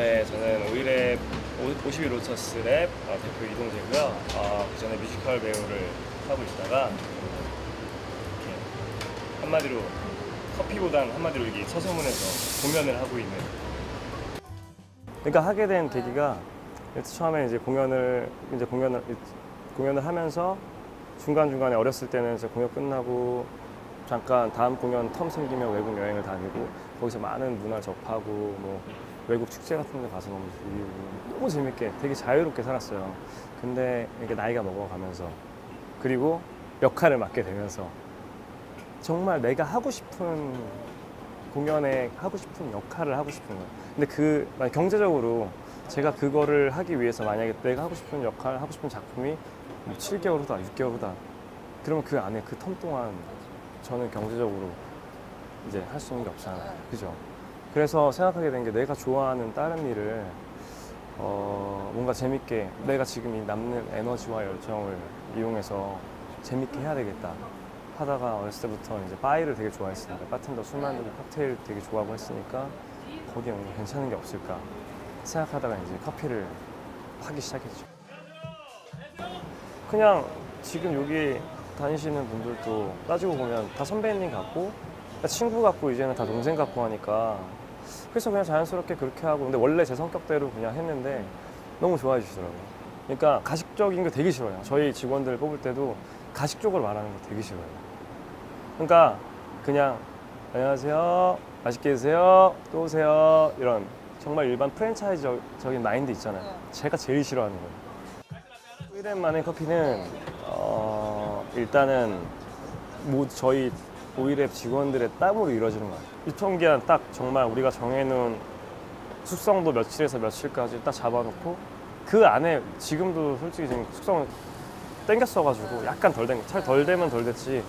네, 저는 오일랩 51 로처스 랩 어, 대표 이동재고요. 어, 그 전에 뮤지컬 배우를 하고 있다가 이렇게 한마디로 커피보단 한마디로 이게 서소문에서 공연을 하고 있는. 그러니까 하게 된 계기가 처음에 이제 공연을 이제 공연을 공연을 하면서 중간 중간에 어렸을 때는 이제 공연 끝나고 잠깐 다음 공연 텀 생기면 외국 여행을 다니고 거기서 많은 문화 접하고 뭐 외국 축제 같은 데 가서 너무 즐기고 너무 재밌게 되게 자유롭게 살았어요. 근데 이렇게 나이가 먹어가면서 그리고 역할을 맡게 되면서 정말 내가 하고 싶은 공연에 하고 싶은 역할을 하고 싶은 거예요. 근데 그 경제적으로 제가 그거를 하기 위해서 만약에 내가 하고 싶은 역할, 하고 싶은 작품이 뭐 7개월 후다, 6개월 후다. 그러면 그 안에 그 텀 동안 저는 경제적으로 이제 할 수 있는 게 없잖아요. 그죠? 그래서 생각하게 된 게 내가 좋아하는 다른 일을 어, 뭔가 재밌게 내가 지금 이 남는 에너지와 열정을 이용해서 재밌게 해야 되겠다. 하다가 어렸을 때부터 이제 바이를 되게 좋아했으니까 바텐더 술 만들고 칵테일 되게 좋아하고 했으니까 거기에 뭔가 괜찮은 게 없을까 생각하다가 이제 커피를 하기 시작했죠. 그냥 지금 여기 다니시는 분들도 따지고 보면 다 선배님 같고 다 친구 같고 이제는 다 동생 같고 하니까 그래서 그냥 자연스럽게 그렇게 하고 근데 원래 제 성격대로 그냥 했는데 너무 좋아해 주시더라고요. 그러니까 가식적인 거 되게 싫어요. 저희 직원들 뽑을 때도 가식적으로 말하는 거 되게 싫어요. 그러니까 그냥 안녕하세요. 맛있게 드세요. 또 오세요. 이런 정말 일반 프랜차이즈적인 마인드 있잖아요. 제가 제일 싫어하는 거예요. 오일앤만의 커피는 어, 일단은 뭐 저희 오일앱 직원들의 땀으로 이루어지는 것 같아요. 유통기한 딱 정말 우리가 정해놓은 숙성도 며칠에서 며칠까지 딱 잡아놓고 그 안에 지금도 솔직히 지금 숙성을 땡겼어가지고 약간 덜 된, 덜 되면 덜 됐지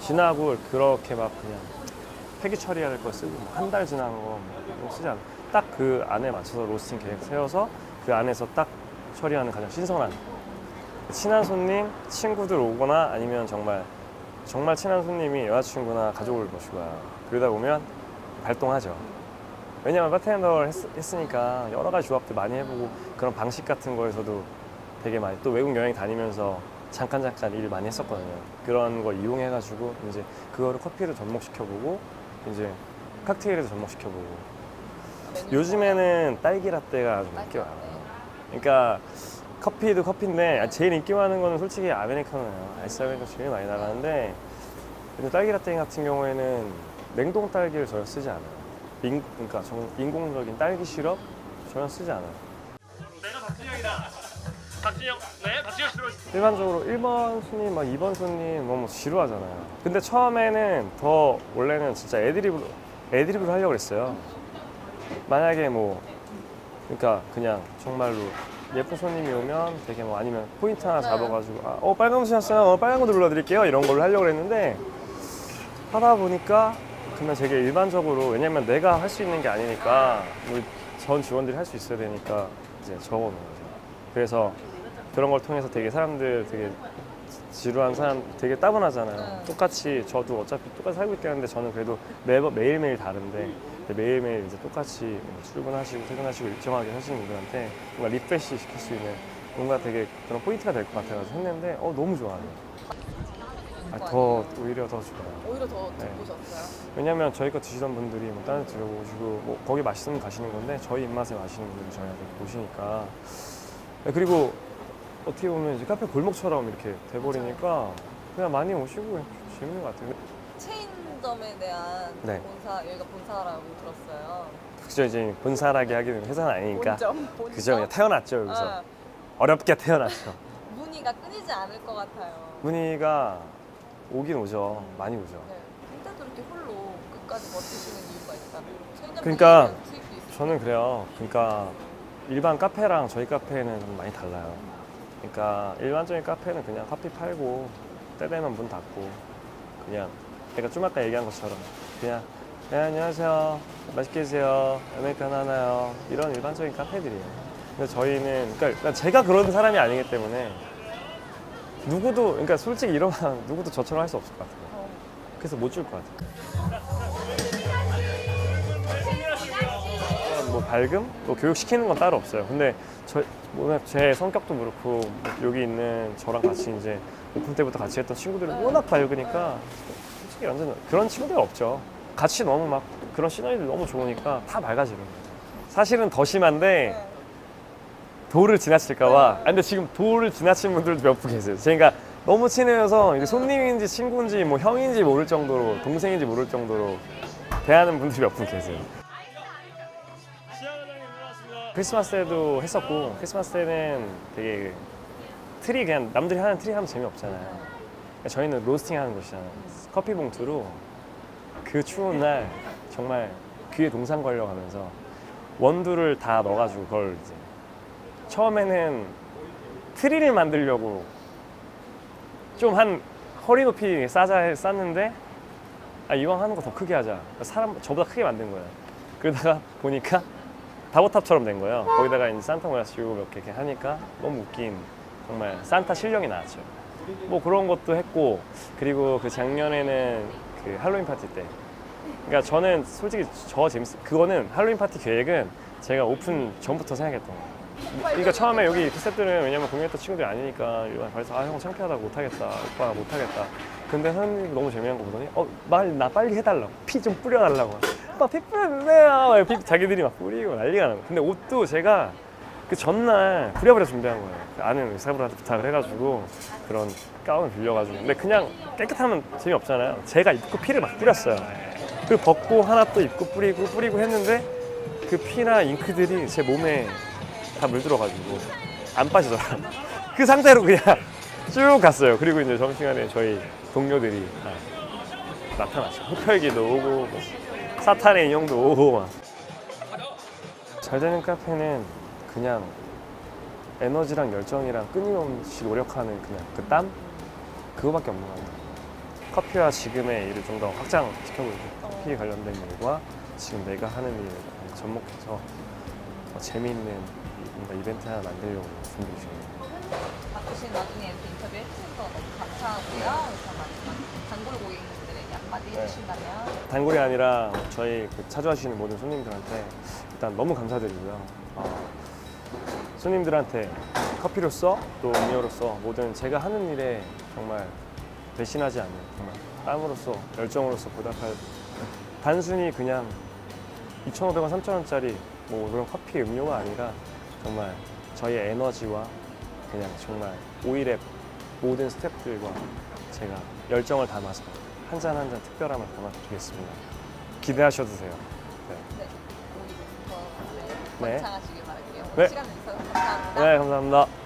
지나고 그렇게 막 그냥 폐기 될거 쓰고 한 달 지난 거뭐 쓰지 않아. 딱 그 안에 맞춰서 로스팅 계획 세워서 그 안에서 딱 처리하는 가장 신선한 친한 손님, 친구들 오거나 아니면 정말 정말 친한 손님이 여자친구나 가족을 모시고 와요. 그러다 보면 발동하죠. 왜냐면 바텐더를 했, 으니까 여러 가지 조합들 많이 해보고 그런 방식 같은 거에서도 되게 많이 또 외국 여행 다니면서 잠깐 잠깐 일 많이 했었거든요. 그런 거 이용해가지고 이제 그거를 커피를 접목시켜보고 이제 칵테일에도 접목시켜보고 요즘에는 딸기 라떼가 좀 인기 많아요. 그러니까 커피도 커피인데 제일 인기 많은 거는 솔직히 아메리카노예요. 아이스 아메리카노 제일 많이 나가는데 근데 딸기 라떼 같은 경우에는 냉동 딸기를 전혀 쓰지 않아요. 인, 그러니까 정- 인공적인 딸기 시럽 전혀 쓰지 않아요. 내가 박진영이다. 박진영, 네, 박진영 들어. 일반적으로 1번 손님, 막 2번 손님 너무 지루하잖아요. 근데 처음에는 더 원래는 진짜 애드립으로 애드립으로 하려고 했어요. 만약에 뭐 그러니까 그냥 정말로 예쁜 손님이 오면 되게 뭐 아니면 포인트 하나 잡아가지고 아, 어 빨간 거 주셨어요? 어, 빨간 거 눌러드릴게요 이런 걸로 하려고 했는데 하다 보니까 그냥 되게 일반적으로 왜냐면 내가 할 수 있는 게 아니니까 우리 전 직원들이 할 수 있어야 되니까 이제 적어놓은 거죠. 그래서 그런 걸 통해서 되게 사람들 되게 지루한 사람 되게 따분하잖아요. 똑같이 저도 어차피 똑같이 살고 있다는데 저는 그래도 매번 매일매일 다른데 매일매일 이제 똑같이 뭐 출근하시고 퇴근하시고 일정하게 하시는 분들한테 뭔가 리프레시 시킬 수 있는 뭔가 되게 그런 포인트가 될 것 같아가지고 했는데 어 너무 좋아요. 아, 더 오히려 더 좋아요. 오히려 더 네. 듣고 오셨어요? 왜냐면 저희 거 드시던 분들이 뭐 다른 데 들어오시고 뭐 거기 맛있으면 가시는 건데 저희 입맛에 마시는 분들이 저희한테 오시니까 네, 그리고 어떻게 보면 이제 카페 골목처럼 이렇게 돼버리니까 그냥 많이 오시고 재밌는 것 같아요. 체인점에 대한 네. 본사 여기가 본사라고 들었어요. 그죠 이제 본사라게 하기는 회사는 아니니까 본점, 본점. 그죠 그냥 태어났죠 여기서 아, 어렵게 태어났죠. 문의가 끊이지 않을 것 같아요. 문의가 오긴 오죠 많이 오죠. 네. 근데도 이렇게 홀로 끝까지 버티시는 이유가 있다면 체인점 그러니까. 저는 그래요. 그러니까 일반 카페랑 저희 카페는 좀 많이 달라요. 그러니까 일반적인 카페는 그냥 커피 팔고 때 되면 문 닫고 그냥 내가 좀 아까 얘기한 것처럼 그냥 네, 안녕하세요. 맛있게 드세요. 아메리카노 하나요. 이런 일반적인 카페들이에요. 근데 저희는 그러니까, 제가 그런 사람이 아니기 때문에 누구도 그러니까 솔직히 이러면 누구도 저처럼 할 수 없을 것 같아요. 어, 그래서 못 줄 것 같아요. 뭐 밝음, 또 교육 시키는 건 따로 없어요. 근데 저, 뭐냐, 제 성격도 그렇고 여기 있는 저랑 같이 이제 오픈 때부터 같이 했던 친구들이 워낙 밝으니까 솔직히 완전 그런 친구들이 없죠. 같이 너무 막 그런 시너지들 너무 좋으니까 다 밝아지는 거예요. 사실은 더 심한데 도를 지나칠까봐. 아, 근데 지금 도를 지나친 분들도 몇 분 계세요. 제가 너무 친해서 이제 손님인지 친구인지 뭐 형인지 모를 정도로 동생인지 모를 정도로 대하는 분들이 몇 분 계세요. 크리스마스 때도 했었고 크리스마스 때는 되게 트리 그냥 남들이 하는 트리 하면 재미없잖아요. 그러니까 저희는 로스팅 하는 곳이잖아요. 커피 봉투로 그 추운 날 정말 귀에 동상 걸려가면서 원두를 다 넣어가지고 그걸 이제 처음에는 트리를 만들려고 좀 한 허리 높이 싸자 쌌는데 아 이왕 하는 거 더 크게 하자. 사람 저보다 크게 만든 거예요. 그러다가 보니까 다보탑처럼 된 거예요. 거기다가 이제 산타 모자 씌우고 이렇게 하니까 너무 웃긴 정말 산타 실력이 나왔죠. 뭐 그런 것도 했고 그리고 그 작년에는 그 할로윈 파티 때. 그러니까 저는 솔직히 저 재밌어 그거는 할로윈 파티 계획은 제가 오픈 전부터 생각했던 거예요. 그러니까 처음에 여기 스태프들은 왜냐면 공연했던 친구들이 아니니까 그래서 아 형 창피하다 못하겠다 오빠 못하겠다. 근데 선생님이 너무 재미난 거 보더니 어말 나 빨리 해달라고. 피 좀 뿌려달라고. 오빠 피 뿌려주세요. 피 자기들이 막 뿌리고 난리가 나고. 근데 옷도 제가 그 전날 부랴부랴 준비한 거예요 그 아는 의사분한테 부탁을 해가지고 그런 가운을 빌려가지고 근데 그냥 깨끗하면 재미없잖아요 제가 입고 피를 막 뿌렸어요 그리고 벗고 하나 또 입고 뿌리고 뿌리고 했는데 그 피나 잉크들이 제 몸에 다 물들어가지고 안 빠지더라고요. 그 상태로 그냥 쭉 갔어요. 그리고 이제 점심시간에 저희 동료들이 다 나타났죠. 흡혈귀도 오고 뭐 사탄의 인형도 오고 막. 잘 되는 카페는 그냥 에너지랑 열정이랑 끊임없이 노력하는 그냥 그 땀? 그거밖에 없는 것 같아요. 커피와 지금의 일을 좀 더 확장시켜보고 있고 커피 관련된 일과 지금 내가 하는 일을 접목해서 더 재미있는 뭔가 이벤트 하나 만들려고 준비 중이에요. 바쁘신 나중에 이렇게 인터뷰 해주셔서 너무 감사하고요. 마지막 단골 고객님들에게 한마디 네. 해주신다면 단골이 아니라 저희 그 찾아와 주시는 모든 손님들한테 일단 너무 감사드리고요. 어, 손님들한테 커피로서 또 음료로서 모든 제가 하는 일에 정말 배신하지 않는 정말 땀으로서 열정으로서 보답할 단순히 그냥 2,500원, 3,000원짜리 뭐 그런 커피 음료가 아니라 정말 저희의 에너지와 그냥 정말 오일의 모든 스태프들과 제가 열정을 담아서 한 잔 한 잔 특별함을 담아드리겠습니다. 기대하셔도 돼요. 네, 네. 바랄게요. 네. 감사합니다. 네, 감사합니다.